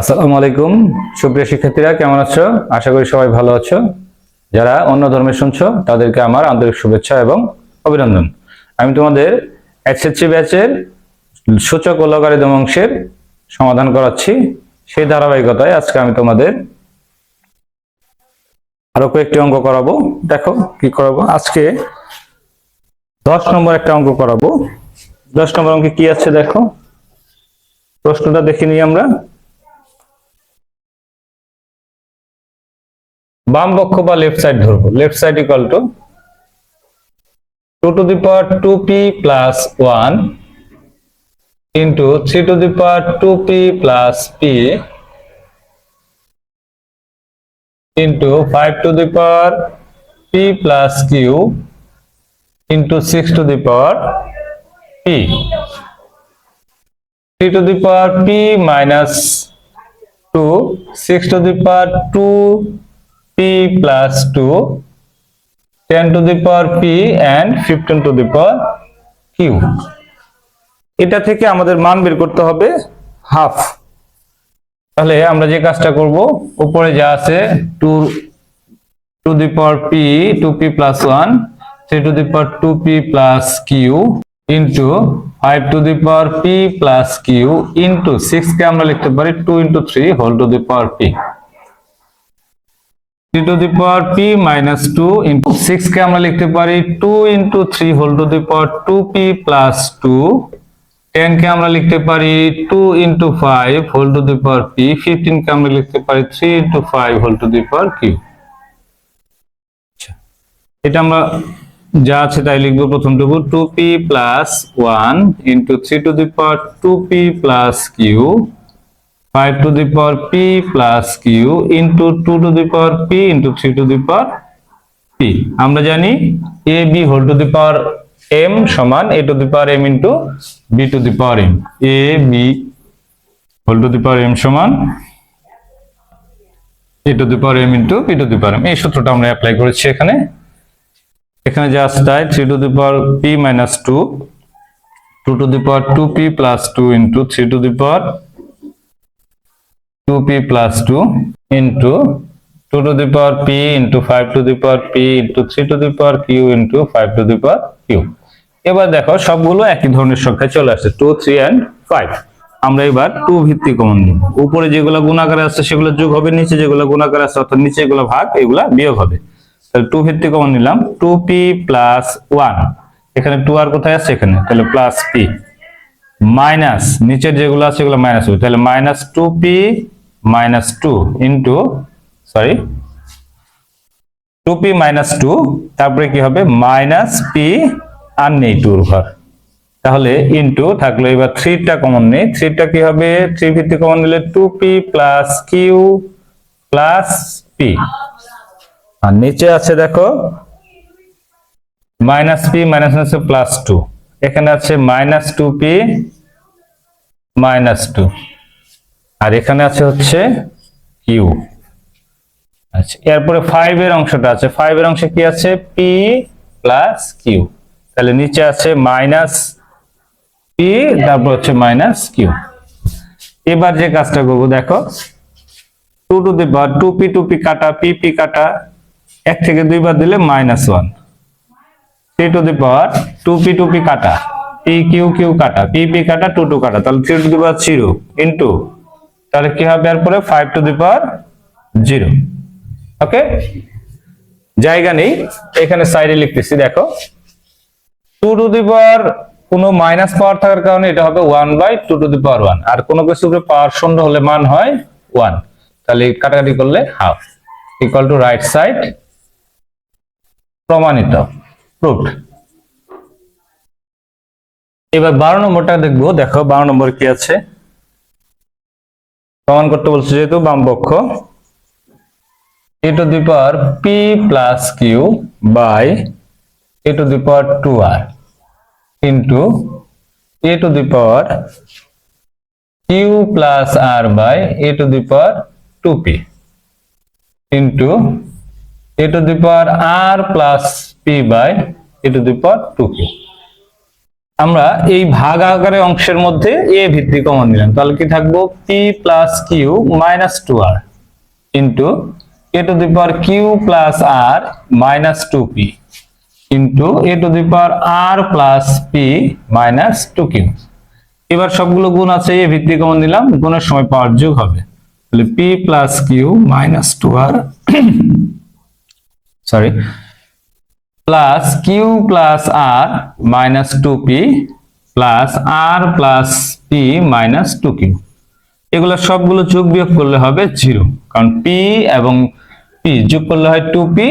আসসালামু আলাইকুম। সুপ্রিয় শিক্ষার্থীরা, কেমন আছো? আশা করি সবাই ভালো আছো। যারা অন্য ধর্মে শুনছো, তাদেরকে আমার আন্তরিক শুভেচ্ছা এবং অভিনন্দন। আমি তোমাদের এসএসসি ব্যাচের সূচক ও লগারিদম অংশের সমাধান করাচ্ছি। সেই ধারাবাহিকতায় আজকে আমি তোমাদের আরও কয়েকটি অঙ্ক করাবো। দেখো কি করাবো? আজকে দশ নম্বর একটা অঙ্ক করাবো। দশ নম্বর অঙ্কে কি আছে দেখো? প্রশ্নটা দেখে নিই আমরা। বাম পক্ষ বা লেফট সাইড ধরবো। Left side equal to two to the power two P plus one into three to the power two P plus P into five to the power P plus Q into six to the power P three to the power P minus two six to the power two p plus 2 10 to the power p and 15 to the power q এটা থেকে আমাদের মান বের করতে হবে half তাহলে আমরা যে কাজটা করব উপরে যা আছে 2 to the power p 2p plus 1 3 to the power 2p plus q into 5 to the power p plus q into 6 কে আমরা লিখতে পারি 2 into 3 whole to the power p 3 to the power p minus 2 into 6 কে আমরা লিখতে পারি 2 into 3 whole to the power 2p plus 2 10 কে আমরা লিখতে পারি 2 into 5 whole to the power p 15 কে আমরা লিখতে পারি 3 into 5 whole to the power q আচ্ছা, এটা আমরা যা আছে তাই লিখব প্রথমটুকু 2p plus 1 into 3 to the power 2p plus q 5 to the power p plus q into 2 to the power p into 3 to the power p আমরা জানি a b whole to the power m সমান a to the power m into b to the power m a b whole to the power m সমান a to the power m into b to the power m এই সূত্রটা আমরা apply করেছি এখানে এখানে যা আছে তাই 3 to the power p minus 2 2 to the power 2p plus 2 into 3 to the power 2p plus 2 into 2 to the power p into 5 to the power p into 3 to the power q into 5 to the power q এবার দেখো, সবগুলো একই ধরনের সংখ্যায় চলে আসছে 2 3 and 5 আমরা এবার 2 ভিত্তিক কমন নিব। উপরে যেগুলো গুণাকারে আছে সেগুলো যোগ হবে, নিচে যেগুলো গুণাকারে আছে অর্থাৎ নিচে এগুলো ভাগ, এগুলা বিয়োগ হবে। তাহলে 2 ভিত্তিক কমন নিলাম 2p plus 1 এখানে 2 আর কোথায় আছে? এখানে। তাহলে প্লাস p মাইনাস নিচের যেগুলো আছে, সেগুলো মাইনাস হবে। তাহলে minus two P two into sorry two P minus two তারপরে কি হবে? মাইনাস পি আর নেই টুর ঘর তাহলে ইন্টু থাকল, এবার থ্রিটা কমন নেই। থ্রিটা কি হবে? থ্রি ভিত্তি কমন নিলে two P plus Q plus P আর নিচে আছে দেখো মাইনাস পি মাইনাস আছে প্লাস টু এখানে আছে টু পি মাইনাস টু আর এখানে আছে হচ্ছে কিউ। আচ্ছা এরপরে ফাইভ এর অংশটা আছে। ফাইভ এর অংশে কি আছে? পি প্লাস কিউ তাহলে নিচে আছে মাইনাস পি তারপর হচ্ছে মাইনাস কিউ এবার যে কাজটা করব, দেখো। Two to the power two P two P কাটা পি পি কাটা। এক থেকে দুইবার দিলে minus one three to the power two P two P কাটা। পি কিউ কিউ কাটা। পি পি কাটা টু টু কাটা। তাহলে three to the power zero into তাহলে কি হবে এরপরে? Five to the power zero okay জায়গা নেই। এখানে সাইডে লিখতেছি, দেখো। টু টু দি পাওয়ার কোনো মাইনাস পাওয়ার থাকার কারণে এটা হবে one by two to the power one আর কোনো কিছু পাওয়ার শূন্য হলে মান হয় ওয়ান তাহলে কাটাকাটি করলে half equal to right side প্রমাণিত প্রুফড এবার বারো নম্বরটা দেখব। দেখো, বারো নম্বর কি আছে? প্রমাণ করতে বলছে যেহেতু বাম পক্ষ। A to the power P plus Q by A to the power two R into A to the power Q plus R by A to the power two P into A to the power R plus P by A to the power two P আমরা এই ভাগ আকারে অংশের মধ্যে এ ভিত্তি common নিলাম। তাহলে কি থাকব? P plus Q minus two R into A to the power Q plus R minus two P into A to the power R plus P minus two Q এবার সবগুলো গুণ আছে, এ ভিত্তি কমন নিলাম, গুণের সময় পাওয়ার যোগ হবে। তাহলে P plus Q minus two R sorry plus Q plus R minus two P plus R plus P minus two Q এগুলো সবগুলো যোগ বিয়োগ করলে হবে জিরো কারণ পি এবং পি যোগ করলে হয় টু পি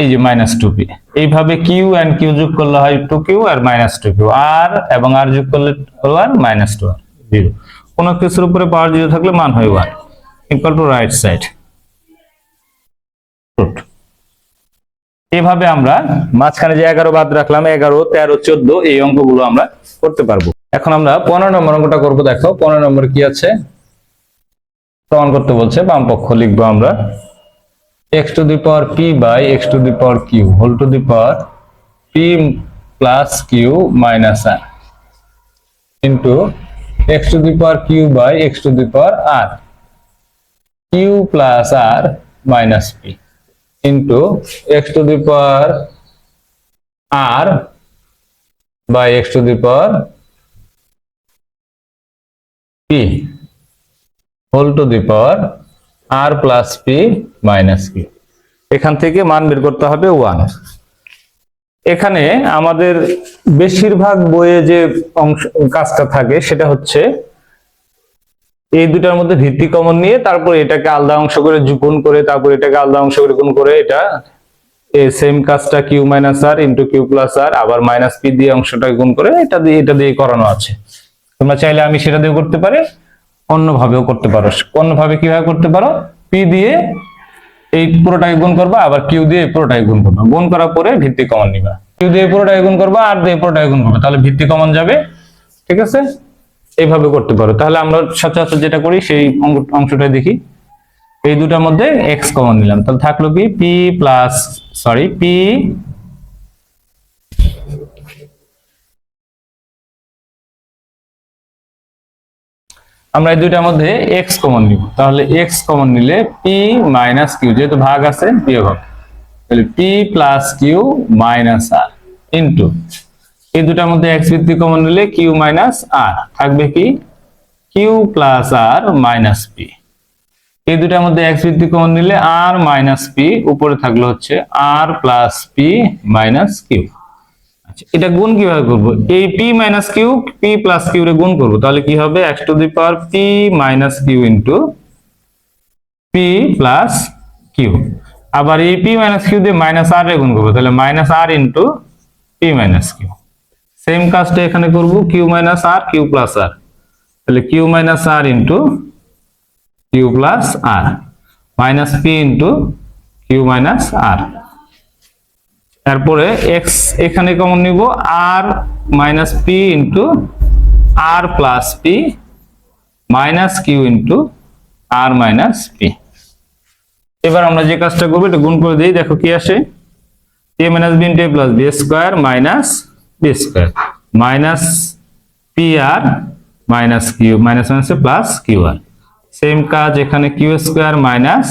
এই যে মাইনাস টু পি এইভাবে কিউ অ্যান্ড কিউ যোগ করলে হয় টু কিউ আর মাইনাস টু কিউ আর এবং আর যোগ করলে R minus two R zero কোনো কিছুর উপরে পাওয়ার জিরো থাকলে মান হয় one equal to right side এভাবে আমরা মাঝখানে যে এগারো বাদ রাখলাম, এগারো, তেরো, চোদ্দ, এই অঙ্কগুলো আমরা করতে পারব। এখন আমরা পনেরো নম্বর অঙ্কটা করব, দেখো, পনেরো নম্বর কি আছে? প্রমাণ করতে বলছে, বাম পক্ষ লিখব আমরা। X to the power P by X to the power Q whole to the power P plus Q minus R into X to the power Q by X to the power R Q plus R minus P into x to the power r by x to the power p whole to the power r plus p minus q এখান থেকে মান বের করতে হবে one এখানে আমাদের বেশিরভাগ বইয়ে যে অংশ কাজটা থাকে সেটা হচ্ছে এই দুটার মধ্যে ভিত্তি কমন নিয়ে তারপর এটাকে আলাদা অংশ করে গুণ করে, তারপর এটাকে আলাদা অংশ করে গুণ করে এটা সেম কাজটা Q minus R into Q plus R আবার মাইনাস পি দিয়ে অংশটাকে গুণ করে এটা দিয়ে এটা দিয়ে করানো আছে। তোমরা চাইলে আমি সেটা দিয়ে করতে পারি, অন্যভাবেও করতে পারো। অন্যভাবে কীভাবে করতে পারো? পি দিয়ে এই পুরোটাকে গুণ করবা, আবার কিউ দিয়ে পুরোটাকে গুণ করবা। গুণ করার পরে ভিত্তি কমন নিবা। কিউ দিয়ে পুরোটাকে গুণ করবা আর দিয়ে পুরোটাকে গুণ করবা। তাহলে ভিত্তি কমন যাবে, ঠিক আছে? এইভাবে করতে পারো। তাহলে আমরা সচরাচর যেটা করি, সেই অংশটা দেখি। এই দুটার মধ্যে এক্স কমন নিলাম। তাহলে থাকল কি? পি প্লাস সরি পি আমরা এই দুইটার মধ্যে এক্স কমন নিব। তাহলে এক্স কমন নিলে পি মাইনাস কিউ যেহেতু ভাগ আছে, বিয়োগ হবে। তাহলে P plus Q minus R into এই দুটার মধ্যে এক্স ভিত্তি কমন নিলে কিউ মাইনাস আর থাকবে কি? Q plus R minus P এই দুটার মধ্যে এক্স ভিত্তি কমন নিলে আর মাইনাস পি উপরে থাকলে হচ্ছে R plus P minus Q আচ্ছা এটা গুণ কীভাবে করব? এই P minus Q P plus Q রে গুণ করব। তাহলে কি হবে? X to the power P minus Q into P plus Q আবার এই পি মাইনাস কিউ দিয়ে মাইনাস আর রে গুণ করব। তাহলে minus R into P minus Q same কাজটা এখানে করব Q minus R Q plus R তাহলে Q minus R into Q plus R minus P into Q minus R তারপরে এক্স এখানে কমন নিব? R minus P into R plus P minus Q into R minus P এবার আমরা যে কাজটা করব, এটা গুণ করে দিই। দেখো কি আসে? A minus b into a plus b square minus b square. Minus pr minus q, minus minus plus qr same কাজ এখানে q square minus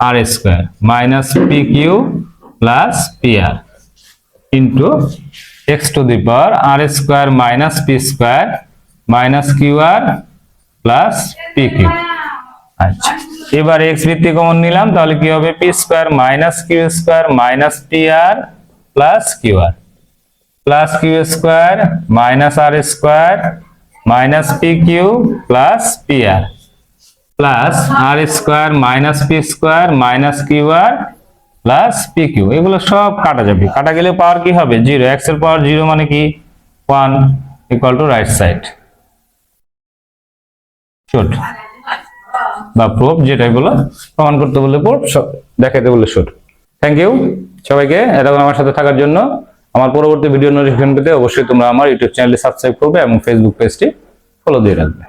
r square minus pq plus pr into x to the power r square minus p square minus qr plus pq আচ্ছা। এবার x ভিত্তি common নিলাম, তাহলে কি হবে? P square minus Q square minus P R plus Q R plus Q square minus R square minus P Q plus P R plus R square minus P square minus Q R plus P Q এগুলো সব কাটা যাবে। কাটা গেলে পাওয়ার কি হবে? Zero এক্সের পাওয়ার zero মানে কি? One equal to right side shoot বা প্রুফ যেটাই বলো প্রমাণ করতে বললে প্রুফ দেখাইতে বললে শুট থ্যাংক ইউ সবাইকে, এতক্ষণ আমার সাথে থাকার জন্য। আমার পরবর্তী ভিডিও নোটিফিকেশন পেতে অবশ্যই তোমরা আমার ইউটিউব চ্যানেলটি সাবস্ক্রাইব করবে এবং ফেসবুক পেজটি ফলো দিয়ে রাখবে।